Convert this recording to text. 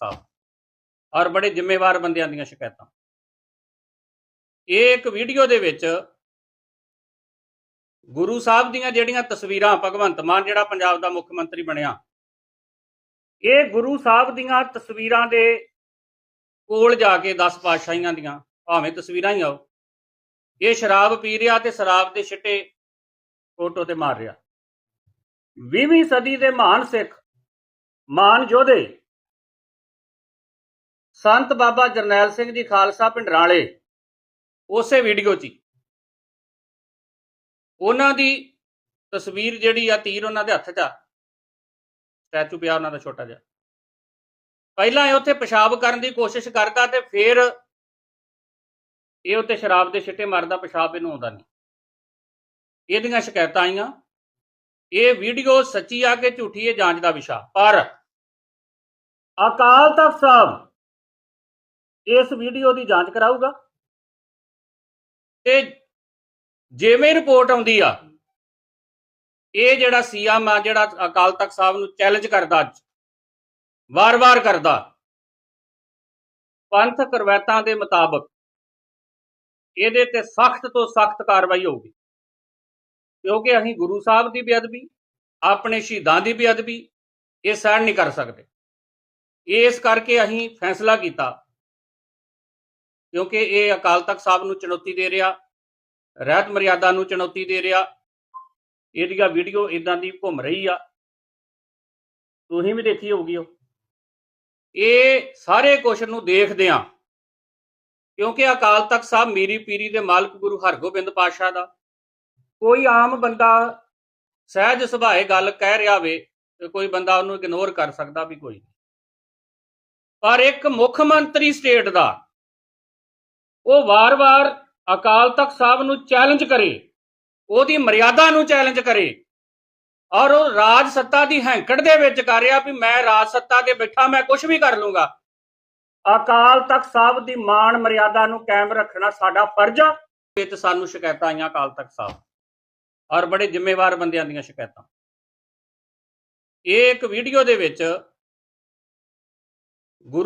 ਸਾਹਿਬ ਔਰ ਬੜੇ ਜ਼ਿੰਮੇਵਾਰ ਬੰਦਿਆਂ ਦੀਆਂ ਸ਼ਿਕਾਇਤਾਂ। ਇਹ ਇੱਕ ਵੀਡੀਓ ਦੇ ਵਿੱਚ ਗੁਰੂ ਸਾਹਿਬ ਦੀਆਂ ਜਿਹੜੀਆਂ ਤਸਵੀਰਾਂ, ਭਗਵੰਤ ਮਾਨ ਜਿਹੜਾ ਪੰਜਾਬ ਦਾ ਮੁੱਖ ਮੰਤਰੀ ਬਣਿਆ, ਇਹ ਗੁਰੂ ਸਾਹਿਬ ਦੀਆਂ ਤਸਵੀਰਾਂ ਦੇ ਕੋਲ ਜਾ ਕੇ 10 ਪਾਤਸ਼ਾਹੀਆਂ ਦੀਆਂ, ਭਾਵੇਂ ਤਸਵੀਰਾਂ ਹੀ ਆਓ, ਇਹ ਸ਼ਰਾਬ ਪੀ ਰਿਹਾ ਤੇ ਸ਼ਰਾਬ ਦੇ ਛਿੱਟੇ ਫੋਟੋ ਤੇ ਮਾਰ ਰਿਹਾ। 20ਵੀਂ ਸਦੀ ਦੇ ਮਹਾਨ ਸਿੱਖ, ਮਾਨ ਯੋਧੇ ਸੰਤ ਬਾਬਾ ਜਰਨੈਲ ਸਿੰਘ ਜੀ ਖਾਲਸਾ ਪਿੰਡਰਾਲੇ ਉਸੇ ਵੀਡੀਓ 'ਚ ਹੀ। ਉਹਨਾਂ ਦੀ ਤਸਵੀਰ ਜਿਹੜੀ ਆ ਤੀਰ ਉਹਨਾਂ ਦੇ ਹੱਥ 'ਚ ਆ। ਸਟੈਚੂ ਪਿਆ ਉਹਨਾਂ ਦਾ ਛੋਟਾ ਜਿਹਾ। ਪਹਿਲਾਂ ਇਹ ਉੱਥੇ ਪਿਸ਼ਾਬ ਕਰਨ ਦੀ ਕੋਸ਼ਿਸ਼ ਕਰਦਾ ਤੇ ਫਿਰ ਇਹ ਉੱਤੇ ਸ਼ਰਾਬ ਦੇ ਛਿੱਟੇ ਮਾਰਦਾ, ਪਿਸ਼ਾਬ ਇਹਨੂੰ ਆਉਂਦਾ ਨਹੀਂ। ਇਹਦੀਆਂ ਸ਼ਿਕਾਇਤਾਂ ਆਈਆਂ। ਇਹ ਵੀਡੀਓ ਸੱਚੀ ਆ ਕਿ ਝੂਠੀ ਹੈ ਜਾਂਚ ਦਾ ਵਿਸ਼ਾ। ਪਰ ਅਕਾਲ ਤਖਤ ਸਾਹਿਬ ਇਸ ਵੀਡੀਓ ਦੀ ਜਾਂਚ ਕਰਾਊਗਾ? ਤੇ ਜਿਵੇਂ ਰਿਪੋਰਟ ਆਉਂਦੀ ਆ, ਇਹ ਜਿਹੜਾ ਸੀਐਮ ਆ, ਜਿਹੜਾ ਅਕਾਲ ਤਖਤ ਸਾਹਿਬ ਨੂੰ ਚੈਲੰਜ ਕਰਦਾ ਅੱਜ, ਵਾਰ-ਵਾਰ ਕਰਦਾ ਪੰਥਕ ਰਵਾਇਤਾਂ ਦੇ ਮੁਤਾਬਕ ਇਹਦੇ ਤੇ ਸਖਤ ਤੋਂ ਸਖਤ ਕਾਰਵਾਈ ਹੋਊਗੀ। ਕਿਉਂਕਿ ਅਸੀਂ ਗੁਰੂ ਸਾਹਿਬ ਦੀ ਬੇਅਦਬੀ, ਆਪਣੇ ਸ਼ਹੀਦਾਂ ਦੀ ਬੇਅਦਬੀ, ਇਹ ਸਹਿਣ ਨਹੀਂ ਕਰ ਸਕਦੇ। ਇਸ ਕਰਕੇ ਅਸੀਂ ਫੈਸਲਾ ਕੀਤਾ ਕਿਉਂਕਿ ਇਹ ਅਕਾਲ ਤਖਤ ਸਾਹਿਬ ਨੂੰ ਚੁਣੌਤੀ ਦੇ ਰਿਹਾ, ਰਹਿਤ ਮਰਿਆਦਾ ਨੂੰ ਚੁਣੌਤੀ ਦੇ ਰਿਹਾ, ਇਹਦੀਆਂ ਵੀਡੀਓ ਇਦਾਂ ਦੀ ਘੁੰਮ ਰਹੀ ਆ। ਤੁਸੀਂ ਵੀ ਦੇਖੀ ਹੋਊਗੀ ਉਹ। ਇਹ ਸਾਰੇ ਕੁਛ ਨੂੰ ਦੇਖਦੇ ਆ ਕਿਉਂਕਿ ਅਕਾਲ ਤਖਤ ਸਾਹਿਬ ਮੀਰੀ ਪੀਰੀ ਦੇ ਮਾਲਕ ਗੁਰੂ ਹਰਗੋਬਿੰਦ ਪਾਤਸ਼ਾਹ ਦਾ। ਕੋਈ ਆਮ ਬੰਦਾ ਸਹਿਜ ਸੁਭਾਏ ਗੱਲ ਕਹਿ ਰਿਹਾ ਵੇ ਤੇ ਕੋਈ ਬੰਦਾ ਉਹਨੂੰ ਇਗਨੋਰ ਕਰ ਸਕਦਾ ਵੀ ਕੋਈ ਨਹੀਂ। ਪਰ ਇੱਕ ਮੁੱਖ ਮੰਤਰੀ ਸਟੇਟ ਦਾ ਉਹ ਵਾਰ-ਵਾਰ ਅਕਾਲ ਤਖਤ ਸਾਹਿਬ ਨੂੰ ਚੈਲੰਜ ਕਰੇ, ਉਹਦੀ ਮਰਿਆਦਾ ਨੂੰ ਚੈਲੰਜ ਕਰੇ ਔਰ ਉਹ ਰਾਜ ਸੱਤਾ ਦੀ ਹੈਂਕੜ ਦੇ ਵਿੱਚ ਕਰ ਰਿਹਾ ਵੀ ਮੈਂ ਰਾਜ ਸੱਤਾ ਤੇ ਬੈਠਾ, ਮੈਂ ਕੁਝ ਵੀ ਕਰ ਲੂੰਗਾ। ਅਕਾਲ ਤਖਤ ਸਾਹਿਬ ਦੀ ਮਾਣ ਮਰਿਆਦਾ ਨੂੰ ਕਾਇਮ ਰੱਖਣਾ ਸਾਡਾ ਫਰਜ਼ ਆ। ਵਿੱਚ ਸਾਨੂੰ ਸ਼ਿਕਾਇਤਾਂ ਆਈਆਂ ਅਕਾਲ ਤਖਤ ਸਾਹਿਬ ਔਰ ਬੜੇ ਜ਼ਿੰਮੇਵਾਰ ਬੰਦਿਆਂ ਦੀਆਂ ਸ਼ਿਕਾਇਤਾਂ। ਇਹ ਇੱਕ ਵੀਡੀਓ ਦੇ ਵਿੱਚ